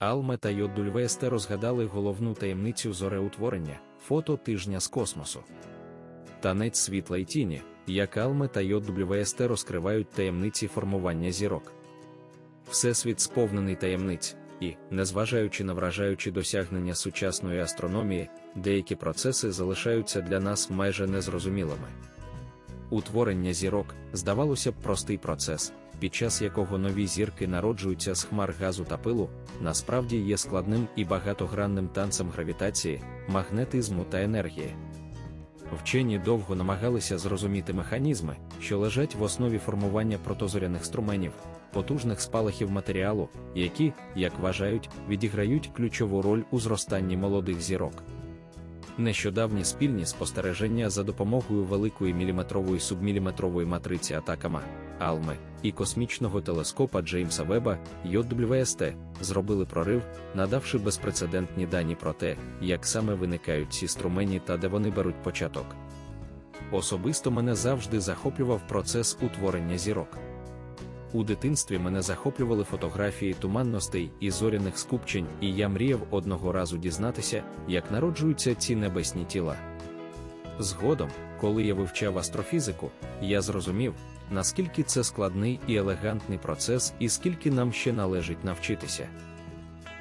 Алме та Йоддульвесте розгадали головну таємницю зореутворення фото тижня з космосу. Танець світла й тіні, як Алме та Йоддульвесте розкривають таємниці формування зірок. Всесвіт сповнений таємниць, і, незважаючи на вражаючі досягнення сучасної астрономії, деякі процеси залишаються для нас майже незрозумілими. Утворення зірок, здавалося б, простий процес, під час якого нові зірки народжуються з хмар газу та пилу, насправді є складним і багатогранним танцем гравітації, магнетизму та енергії. Вчені довго намагалися зрозуміти механізми, що лежать в основі формування протозоряних струменів, потужних спалахів матеріалу, які, як вважають, відіграють ключову роль у зростанні молодих зірок. Нещодавні спільні спостереження за допомогою великої міліметрової субміліметрової матриці Атакама, Алми і космічного телескопа Джеймса Веба JWST зробили прорив, надавши безпрецедентні дані про те, як саме виникають ці струмені та де вони беруть початок. Особисто мене завжди захоплював процес утворення зірок. У дитинстві мене захоплювали фотографії туманностей і зоряних скупчень, і я мріяв одного разу дізнатися, як народжуються ці небесні тіла. Згодом, коли я вивчав астрофізику, я зрозумів, наскільки це складний і елегантний процес, і скільки нам ще належить навчитися.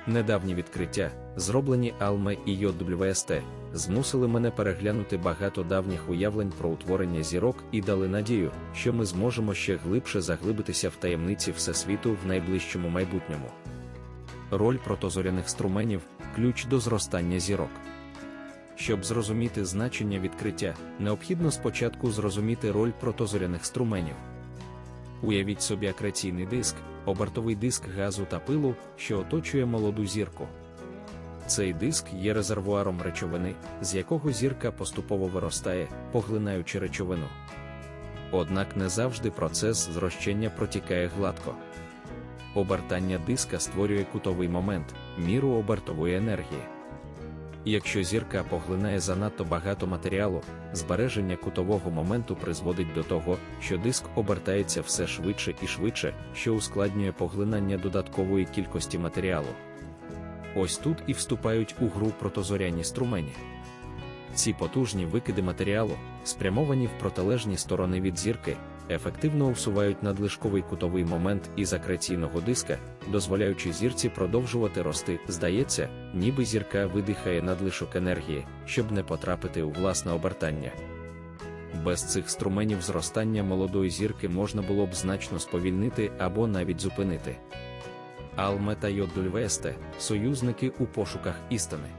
Недавні відкриття, зроблені Алме і JWST, змусили мене переглянути багато давніх уявлень про утворення зірок і дали надію, що ми зможемо ще глибше заглибитися в таємниці Всесвіту в найближчому майбутньому. Роль протозоряних струменів ключ до зростання зірок. Щоб зрозуміти значення відкриття, необхідно спочатку зрозуміти роль протозоряних струменів. Уявіть собі акреційний диск, обертовий диск газу та пилу, що оточує молоду зірку. Цей диск є резервуаром речовини, з якого зірка поступово виростає, поглинаючи речовину. Однак не завжди процес зрощення протікає гладко. Обертання диска створює кутовий момент, міру обертової енергії. Якщо зірка поглинає занадто багато матеріалу, збереження кутового моменту призводить до того, що диск обертається все швидше і швидше, що ускладнює поглинання додаткової кількості матеріалу. Ось тут і вступають у гру протозоряні струмені. Ці потужні викиди матеріалу, спрямовані в протилежні сторони від зірки, ефективно усувають надлишковий кутовий момент із акреційного диска, дозволяючи зірці продовжувати рости. Здається, ніби зірка видихає надлишок енергії, щоб не потрапити у власне обертання. Без цих струменів зростання молодої зірки можна було б значно сповільнити або навіть зупинити. Алме та Йоддульвесте – союзники у пошуках істини.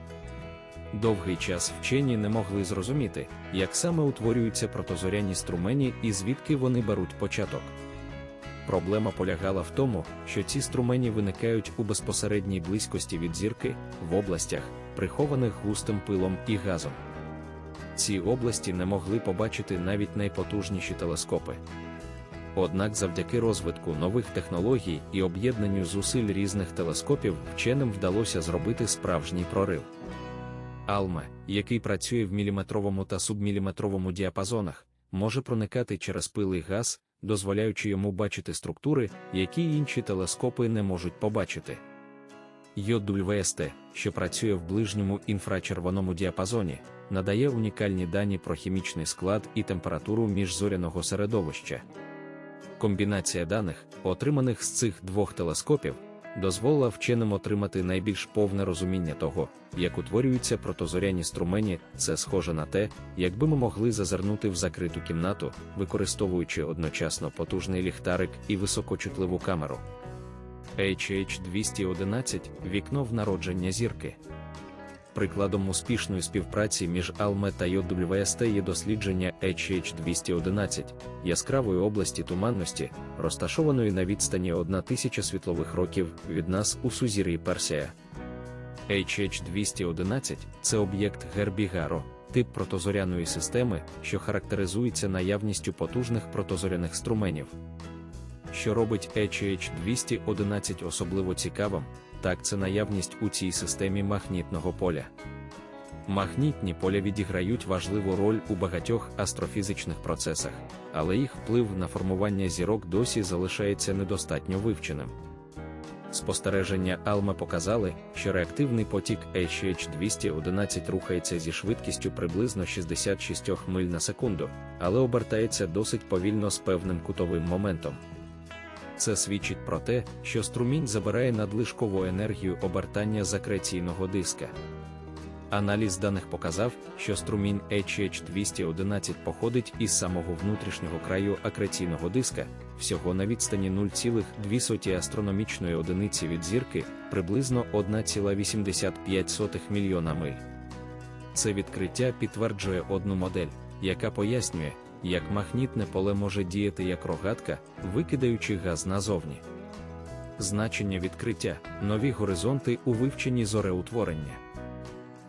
Довгий час вчені не могли зрозуміти, як саме утворюються протозоряні струмені і звідки вони беруть початок. Проблема полягала в тому, що ці струмені виникають у безпосередній близькості від зірки, в областях, прихованих густим пилом і газом. Ці області не могли побачити навіть найпотужніші телескопи. Однак завдяки розвитку нових технологій і об'єднанню зусиль різних телескопів вченим вдалося зробити справжній прорив. Алме, який працює в міліметровому та субміліметровому діапазонах, може проникати через пил і газ, дозволяючи йому бачити структури, які інші телескопи не можуть побачити. Йодульвст, що працює в ближньому інфрачервоному діапазоні, надає унікальні дані про хімічний склад і температуру міжзоряного середовища. Комбінація даних, отриманих з цих двох телескопів, дозволила вченим отримати найбільш повне розуміння того, як утворюються протозоряні струмені, це схоже на те, якби ми могли зазирнути в закриту кімнату, використовуючи одночасно потужний ліхтарик і високочутливу камеру. HH211 вікно в народження зірки. Прикладом успішної співпраці між Алме та JWST є дослідження HH211 яскравої області туманності, розташованої на відстані 1000 світлових років від нас у сузір'ї Персія. HH211 це об'єкт Гербігаро, тип протозоряної системи, що характеризується наявністю потужних протозоряних струменів. Що робить HH211 особливо цікавим, так це наявність у цій системі магнітного поля. Магнітні поля відіграють важливу роль у багатьох астрофізичних процесах, але їх вплив на формування зірок досі залишається недостатньо вивченим. Спостереження Алма показали, що реактивний потік HH211 рухається зі швидкістю приблизно 66 миль на секунду, але обертається досить повільно з певним кутовим моментом. Це свідчить про те, що струмінь забирає надлишкову енергію обертання з акреційного диска. Аналіз даних показав, що струмінь HH211 походить із самого внутрішнього краю акреційного диска, всього на відстані 0,2 астрономічної одиниці від зірки, приблизно 1,85 мільйона миль. Це відкриття підтверджує одну модель, яка пояснює, як магнітне поле може діяти як рогатка, викидаючи газ назовні. Значення відкриття нові горизонти у вивченні зореутворення.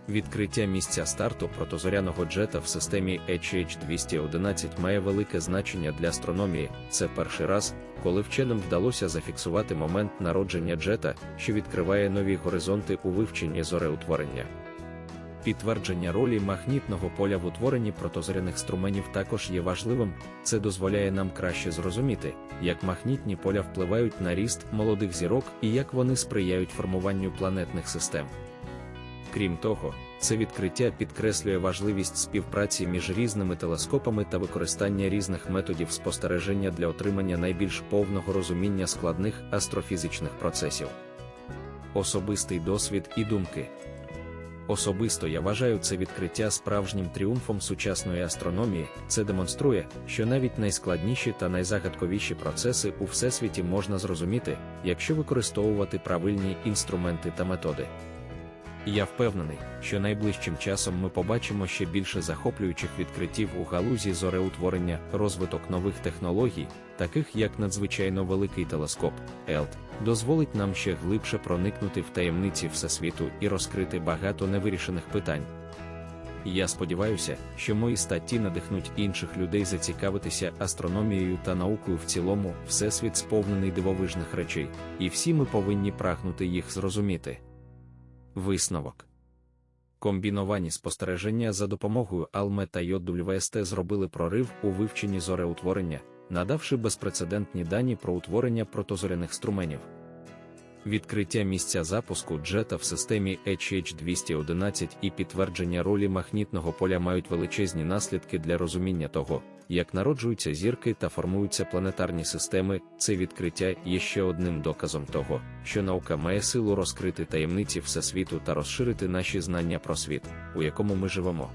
Відкриття місця старту протозоряного джета в системі HH211 має велике значення для астрономії. Це перший раз, коли вченим вдалося зафіксувати момент народження джета, що відкриває нові горизонти у вивченні зореутворення. Підтвердження ролі магнітного поля в утворенні протозоряних струменів також є важливим, це дозволяє нам краще зрозуміти, як магнітні поля впливають на ріст молодих зірок і як вони сприяють формуванню планетних систем. Крім того, це відкриття підкреслює важливість співпраці між різними телескопами та використання різних методів спостереження для отримання найбільш повного розуміння складних астрофізичних процесів. Особистий досвід і думки. Особисто я вважаю це відкриття справжнім тріумфом сучасної астрономії. Це демонструє, що навіть найскладніші та найзагадковіші процеси у всесвіті можна зрозуміти, якщо використовувати правильні інструменти та методи. Я впевнений, що найближчим часом ми побачимо ще більше захоплюючих відкриттів у галузі зореутворення, розвиток нових технологій, таких як надзвичайно великий телескоп ЕЛТ, дозволить нам ще глибше проникнути в таємниці Всесвіту і розкрити багато невирішених питань. Я сподіваюся, що мої статті надихнуть інших людей зацікавитися астрономією та наукою в цілому, всесвіт сповнений дивовижних речей, і всі ми повинні прагнути їх зрозуміти. Висновок комбіновані спостереження за допомогою Алме та YWST зробили прорив у вивченні зореутворення, надавши безпрецедентні дані про утворення протозоряних струменів. Відкриття місця запуску джета в системі HH211 і підтвердження ролі магнітного поля мають величезні наслідки для розуміння того, як народжуються зірки та формуються планетарні системи. Це відкриття є ще одним доказом того, що наука має силу розкрити таємниці всесвіту та розширити наші знання про світ, у якому ми живемо.